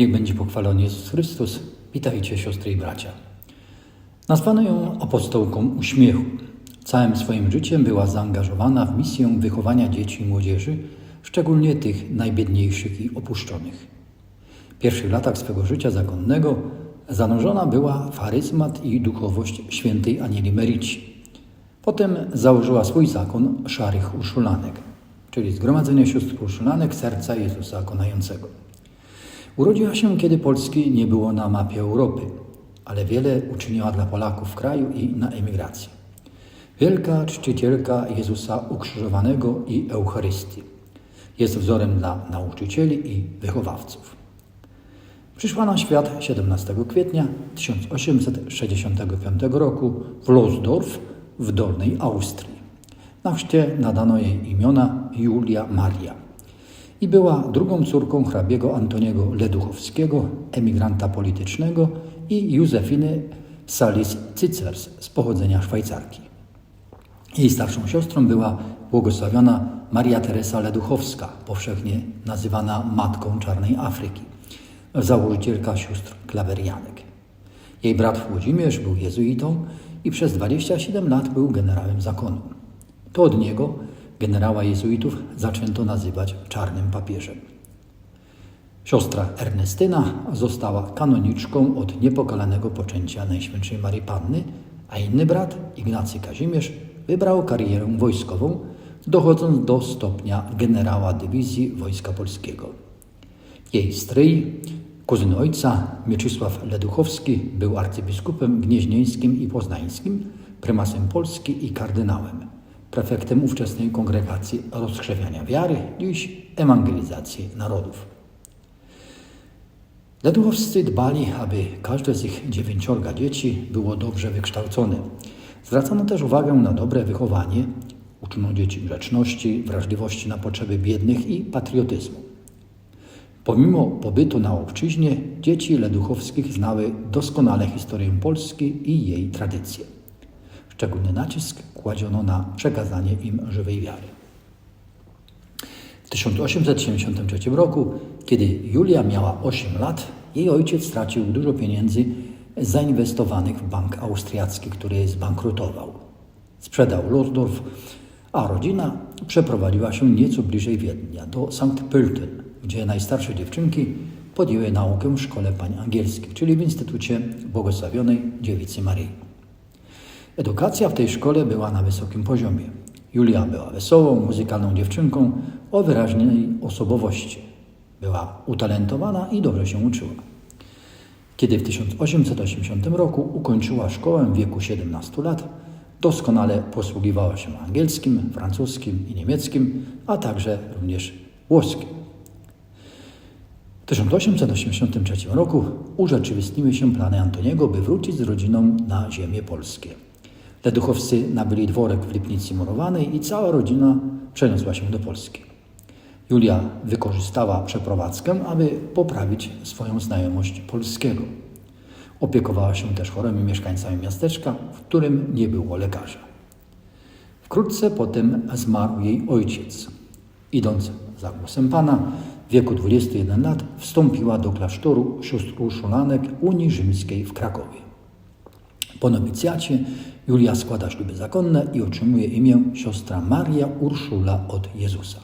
Niech będzie pochwalony Jezus Chrystus. Witajcie siostry i bracia. Nazwano ją apostołką uśmiechu. Całym swoim życiem była zaangażowana w misję wychowania dzieci i młodzieży, szczególnie tych najbiedniejszych i opuszczonych. W pierwszych latach swego życia zakonnego zanurzona była w charyzmat i duchowość świętej Anieli Merici. Potem założyła swój zakon szarych uszulanek, czyli Zgromadzenie Sióstr Uszulanek Serca Jezusa Konającego. Urodziła się, kiedy Polski nie było na mapie Europy, ale wiele uczyniła dla Polaków w kraju i na emigracji. Wielka czcicielka Jezusa ukrzyżowanego i Eucharystii. Jest wzorem dla nauczycieli i wychowawców. Przyszła na świat 17 kwietnia 1865 roku w Losdorf w Dolnej Austrii. Na chrzcie nadano jej imiona Julia Maria i była drugą córką hrabiego Antoniego Leduchowskiego, emigranta politycznego i Józefiny Salis-Cycers z pochodzenia Szwajcarki. Jej starszą siostrą była błogosławiona Maria Teresa Leduchowska, powszechnie nazywana Matką Czarnej Afryki, założycielka sióstr klawerianek. Jej brat Włodzimierz był jezuitą i przez 27 lat był generałem zakonu. To od niego generała jezuitów zaczęto nazywać czarnym papieżem. Siostra Ernestyna została kanoniczką od niepokalanego poczęcia Najświętszej Marii Panny, a inny brat, Ignacy Kazimierz, wybrał karierę wojskową, dochodząc do stopnia generała dywizji Wojska Polskiego. Jej stryj, kuzyn ojca, Mieczysław Leduchowski, był arcybiskupem gnieźnieńskim i poznańskim, prymasem Polski i kardynałem, prefektem ówczesnej kongregacji rozkrzewiania wiary, dziś ewangelizacji narodów. Leduchowscy dbali, aby każde z ich dziewięciorga dzieci było dobrze wykształcone. Zwracano też uwagę na dobre wychowanie, uczono dzieci grzeczności, wrażliwości na potrzeby biednych i patriotyzmu. Pomimo pobytu na obczyźnie, dzieci Leduchowskich znały doskonale historię Polski i jej tradycje. Szczególny nacisk kładziono na przekazanie im żywej wiary. W 1873 roku, kiedy Julia miała 8 lat, jej ojciec stracił dużo pieniędzy zainwestowanych w bank austriacki, który zbankrutował. Sprzedał Losdorf, a rodzina przeprowadziła się nieco bliżej Wiednia, do St. Pölten, gdzie najstarsze dziewczynki podjęły naukę w szkole pań angielskich, czyli w Instytucie Błogosławionej Dziewicy Maryi. Edukacja w tej szkole była na wysokim poziomie. Julia była wesołą, muzykalną dziewczynką o wyraźnej osobowości. Była utalentowana i dobrze się uczyła. Kiedy w 1880 roku ukończyła szkołę w wieku 17 lat, doskonale posługiwała się angielskim, francuskim i niemieckim, a także również włoskim. W 1883 roku urzeczywistniły się plany Antoniego, by wrócić z rodziną na ziemię polskie. Leduchowscy nabyli dworek w Lipnicy Murowanej i cała rodzina przeniosła się do Polski. Julia wykorzystała przeprowadzkę, aby poprawić swoją znajomość polskiego. Opiekowała się też chorymi mieszkańcami miasteczka, w którym nie było lekarza. Wkrótce potem zmarł jej ojciec. Idąc za głosem Pana, w wieku 21 lat wstąpiła do klasztoru sióstr Urszulanek Unii Rzymskiej w Krakowie. Po nowicjacie Julia składa śluby zakonne i otrzymuje imię siostra Maria Urszula od Jezusa.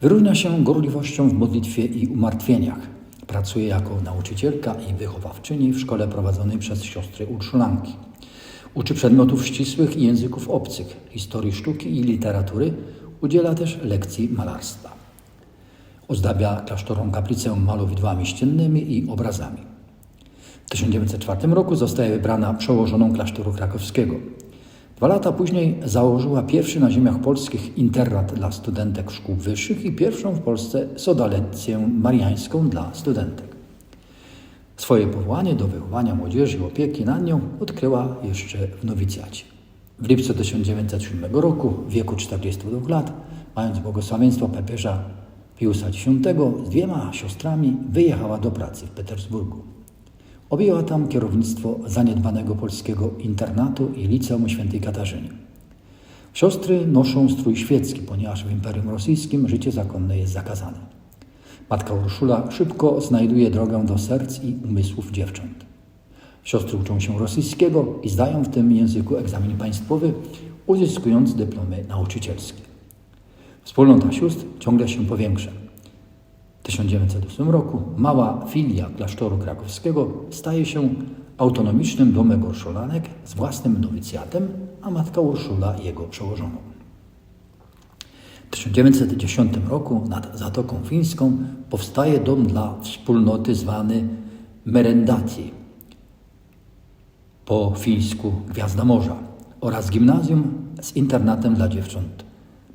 Wyróżnia się gorliwością w modlitwie i umartwieniach. Pracuje jako nauczycielka i wychowawczyni w szkole prowadzonej przez siostry Urszulanki. Uczy przedmiotów ścisłych i języków obcych, historii sztuki i literatury, udziela też lekcji malarstwa. Ozdabia klasztorą kaplicę malowidłami ściennymi i obrazami. W 1904 roku zostaje wybrana przełożoną klasztoru krakowskiego. Dwa lata później założyła pierwszy na ziemiach polskich internat dla studentek szkół wyższych i pierwszą w Polsce sodalecję mariańską dla studentek. Swoje powołanie do wychowania młodzieży i opieki nad nią odkryła jeszcze w nowicjacie. W lipcu 1907 roku, w wieku 42 lat, mając błogosławieństwo papieża Piusa X, z dwiema siostrami wyjechała do pracy w Petersburgu. Objęła tam kierownictwo zaniedbanego polskiego internatu i liceum świętej Katarzyny. Siostry noszą strój świecki, ponieważ w Imperium Rosyjskim życie zakonne jest zakazane. Matka Urszula szybko znajduje drogę do serc i umysłów dziewcząt. Siostry uczą się rosyjskiego i zdają w tym języku egzamin państwowy, uzyskując dyplomy nauczycielskie. Wspólnota sióstr ciągle się powiększa. W 1908 roku mała filia klasztoru krakowskiego staje się autonomicznym domem urszulanek z własnym nowicjatem, a matka Urszula jego przełożoną. W 1910 roku nad Zatoką Fińską powstaje dom dla wspólnoty zwany Merendati, po fińsku Gwiazda Morza oraz gimnazjum z internatem dla dziewcząt.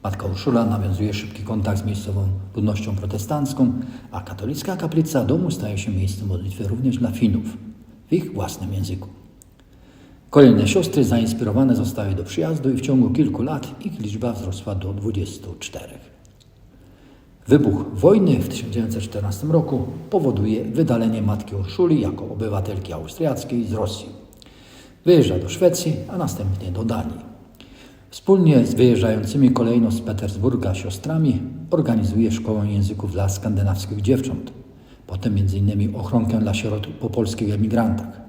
Matka Urszula nawiązuje szybki kontakt z miejscową ludnością protestancką, a katolicka kaplica domu staje się miejscem modlitwy również dla Finów w ich własnym języku. Kolejne siostry zainspirowane zostały do przyjazdu i w ciągu kilku lat ich liczba wzrosła do 24. Wybuch wojny w 1914 roku powoduje wydalenie matki Urszuli jako obywatelki austriackiej z Rosji. Wyjeżdża do Szwecji, a następnie do Danii. Wspólnie z wyjeżdżającymi kolejno z Petersburga siostrami organizuje szkołę języków dla skandynawskich dziewcząt. Potem m.in. ochronkę dla sierot po polskich emigrantach.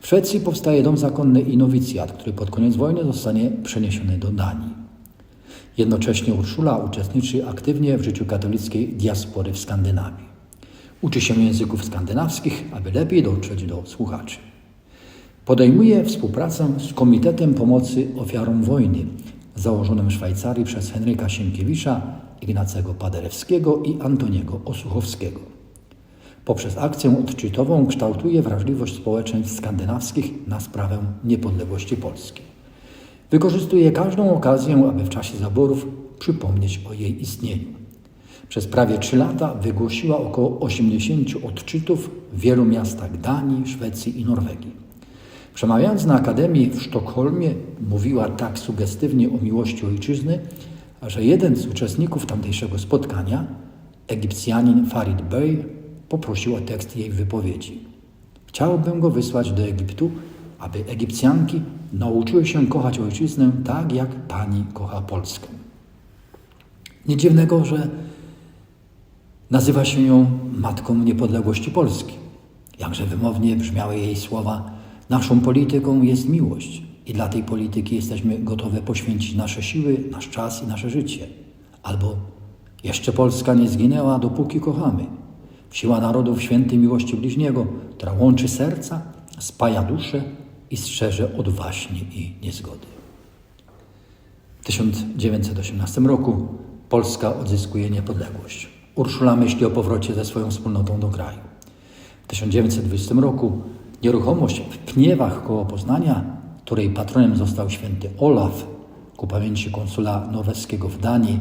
W Szwecji powstaje dom zakonny i nowicjat, który pod koniec wojny zostanie przeniesiony do Danii. Jednocześnie Urszula uczestniczy aktywnie w życiu katolickiej diaspory w Skandynawii. Uczy się języków skandynawskich, aby lepiej dotrzeć do słuchaczy. Podejmuje współpracę z Komitetem Pomocy Ofiarom Wojny, założonym w Szwajcarii przez Henryka Sienkiewicza, Ignacego Paderewskiego i Antoniego Osuchowskiego. Poprzez akcję odczytową kształtuje wrażliwość społeczeństw skandynawskich na sprawę niepodległości Polski. Wykorzystuje każdą okazję, aby w czasie zaborów przypomnieć o jej istnieniu. Przez prawie trzy lata wygłosiła około 80 odczytów w wielu miastach Danii, Szwecji i Norwegii. Przemawiając na Akademii w Sztokholmie, mówiła tak sugestywnie o miłości ojczyzny, że jeden z uczestników tamtejszego spotkania, Egipcjanin Farid Bey, poprosił o tekst jej wypowiedzi. Chciałbym go wysłać do Egiptu, aby Egipcjanki nauczyły się kochać ojczyznę tak, jak pani kocha Polskę. Nie dziwnego, że nazywa się ją Matką Niepodległości Polski. Jakże wymownie brzmiały jej słowa Naszą polityką jest miłość i dla tej polityki jesteśmy gotowe poświęcić nasze siły, nasz czas i nasze życie. Albo jeszcze Polska nie zginęła, dopóki kochamy. Siła narodów świętej miłości bliźniego, która łączy serca, spaja duszę i strzeże od waśni i niezgody. W 1918 roku Polska odzyskuje niepodległość. Urszula myśli o powrocie ze swoją wspólnotą do kraju. W 1920 roku Nieruchomość w Pniewach koło Poznania, której patronem został święty Olaf ku pamięci konsula norweskiego w Danii,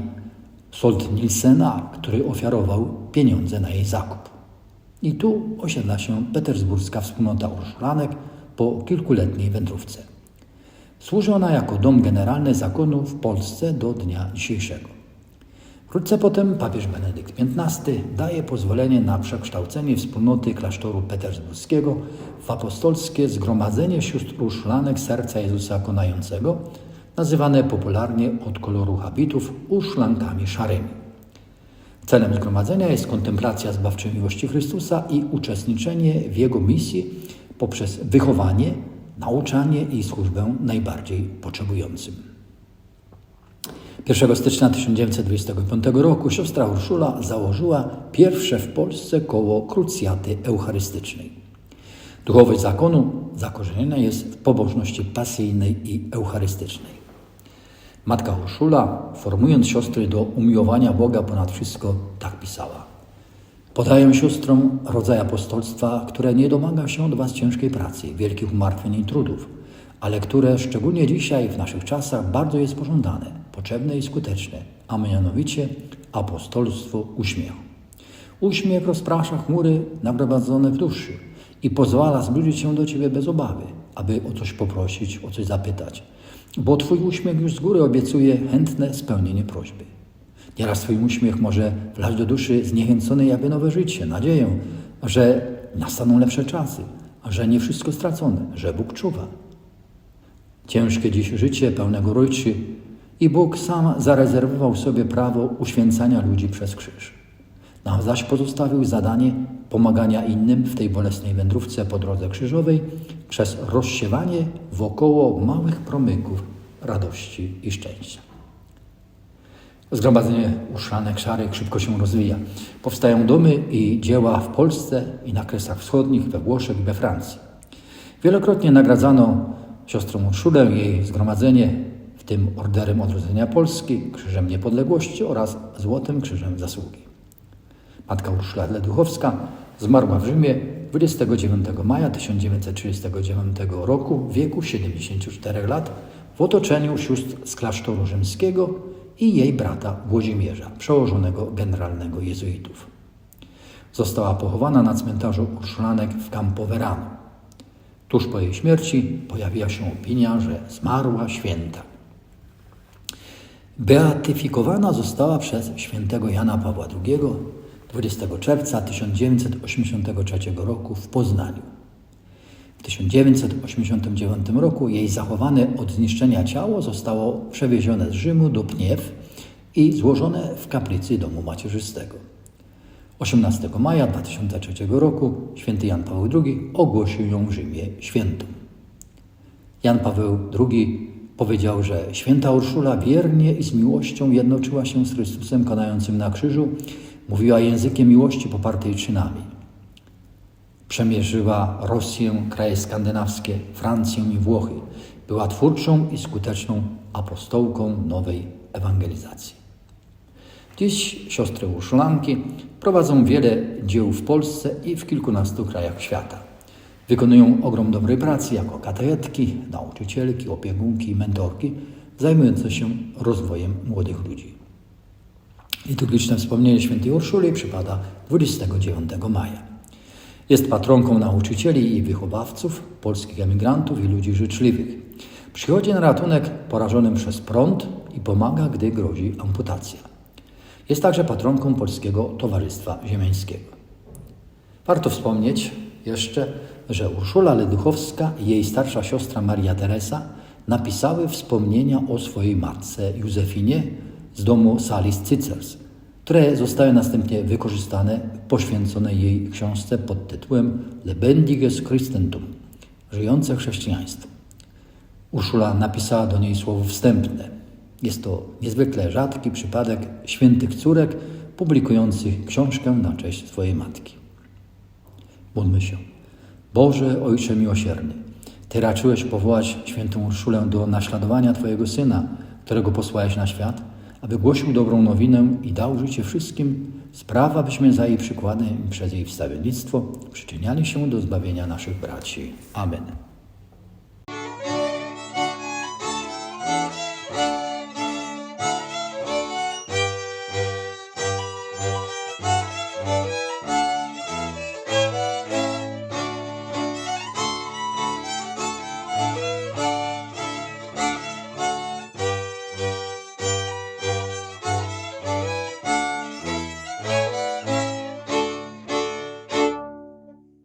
Solt Nilsena, który ofiarował pieniądze na jej zakup. I tu osiedla się petersburska wspólnota urszulanek po kilkuletniej wędrówce. Służy ona jako dom generalny zakonu w Polsce do dnia dzisiejszego. Wkrótce potem papież Benedykt XV daje pozwolenie na przekształcenie wspólnoty klasztoru petersburskiego w apostolskie Zgromadzenie Sióstr Uszlanek Serca Jezusa Konającego, nazywane popularnie od koloru habitów uszlankami szarymi. Celem zgromadzenia jest kontemplacja zbawczej miłości Chrystusa i uczestniczenie w Jego misji poprzez wychowanie, nauczanie i służbę najbardziej potrzebującym. 1 stycznia 1925 roku siostra Urszula założyła pierwsze w Polsce koło krucjaty eucharystycznej. Duchowość zakonu zakorzeniona jest w pobożności pasyjnej i eucharystycznej. Matka Urszula, formując siostry do umiłowania Boga ponad wszystko, tak pisała. Podaję siostrom rodzaj apostolstwa, które nie domaga się od Was ciężkiej pracy, wielkich umartwień i trudów, ale które szczególnie dzisiaj w naszych czasach bardzo jest pożądane, potrzebne i skuteczne, a mianowicie apostolstwo uśmiechu. Uśmiech rozprasza chmury nagromadzone w duszy i pozwala zbliżyć się do Ciebie bez obawy, aby o coś poprosić, o coś zapytać, bo Twój uśmiech już z góry obiecuje chętne spełnienie prośby. Nieraz Twój uśmiech może wlać do duszy zniechęconej jakby nowe życie, nadzieję, że nastaną lepsze czasy, że nie wszystko stracone, że Bóg czuwa, Ciężkie dziś życie pełnego rójczy i Bóg sam zarezerwował sobie prawo uświęcania ludzi przez krzyż. Nam zaś pozostawił zadanie pomagania innym w tej bolesnej wędrówce po drodze krzyżowej przez rozsiewanie wokoło małych promyków radości i szczęścia. Zgromadzenie uszlanek szarek szybko się rozwija. Powstają domy i dzieła w Polsce i na Kresach Wschodnich, we Włoszech i we Francji. Wielokrotnie nagradzano siostrą Urszulę jej zgromadzenie, tym Orderem Odrodzenia Polski, Krzyżem Niepodległości oraz Złotym Krzyżem Zasługi. Matka Urszula Leduchowska zmarła w Rzymie 29 maja 1939 roku w wieku 74 lat w otoczeniu sióstr z klasztoru rzymskiego i jej brata Włodzimierza, przełożonego generalnego jezuitów. Została pochowana na cmentarzu Urszulanek w Campoverano. Tuż po jej śmierci pojawiła się opinia, że zmarła święta. Beatyfikowana została przez świętego Jana Pawła II 20 czerwca 1983 roku w Poznaniu. W 1989 roku jej zachowane od zniszczenia ciało zostało przewiezione z Rzymu do Pniew i złożone w kaplicy domu macierzystego. 18 maja 2003 roku święty Jan Paweł II ogłosił ją w Rzymie świętą. Jan Paweł II powiedział, że święta Urszula wiernie i z miłością jednoczyła się z Chrystusem konającym na krzyżu, mówiła językiem miłości popartej czynami. Przemierzyła Rosję, kraje skandynawskie, Francję i Włochy. Była twórczą i skuteczną apostołką nowej ewangelizacji. Dziś siostry Urszulanki prowadzą wiele dzieł w Polsce i w kilkunastu krajach świata. Wykonują ogrom dobrej pracy jako katechetki, nauczycielki, opiekunki i mentorki zajmujące się rozwojem młodych ludzi. Liturgiczne wspomnienie świętej Urszuli przypada 29 maja. Jest patronką nauczycieli i wychowawców, polskich emigrantów i ludzi życzliwych. Przychodzi na ratunek porażonym przez prąd i pomaga, gdy grozi amputacja. Jest także patronką Polskiego Towarzystwa Ziemiańskiego. Warto wspomnieć jeszcze, że Urszula Leduchowska i jej starsza siostra Maria Teresa napisały wspomnienia o swojej matce Józefinie z domu Salis Cycers, które zostały następnie wykorzystane w poświęconej jej książce pod tytułem Lebendiges Christentum – Żyjące chrześcijaństwo. Urszula napisała do niej słowo wstępne. Jest to niezwykle rzadki przypadek świętych córek publikujących książkę na cześć swojej matki. Módlmy się. Boże, Ojcze miłosierny, Ty raczyłeś powołać świętą Urszulę do naśladowania Twojego Syna, którego posłałeś na świat, aby głosił dobrą nowinę i dał życie wszystkim, sprawa, byśmy za jej przykładem i przez jej wstawiennictwo przyczyniali się do zbawienia naszych braci. Amen.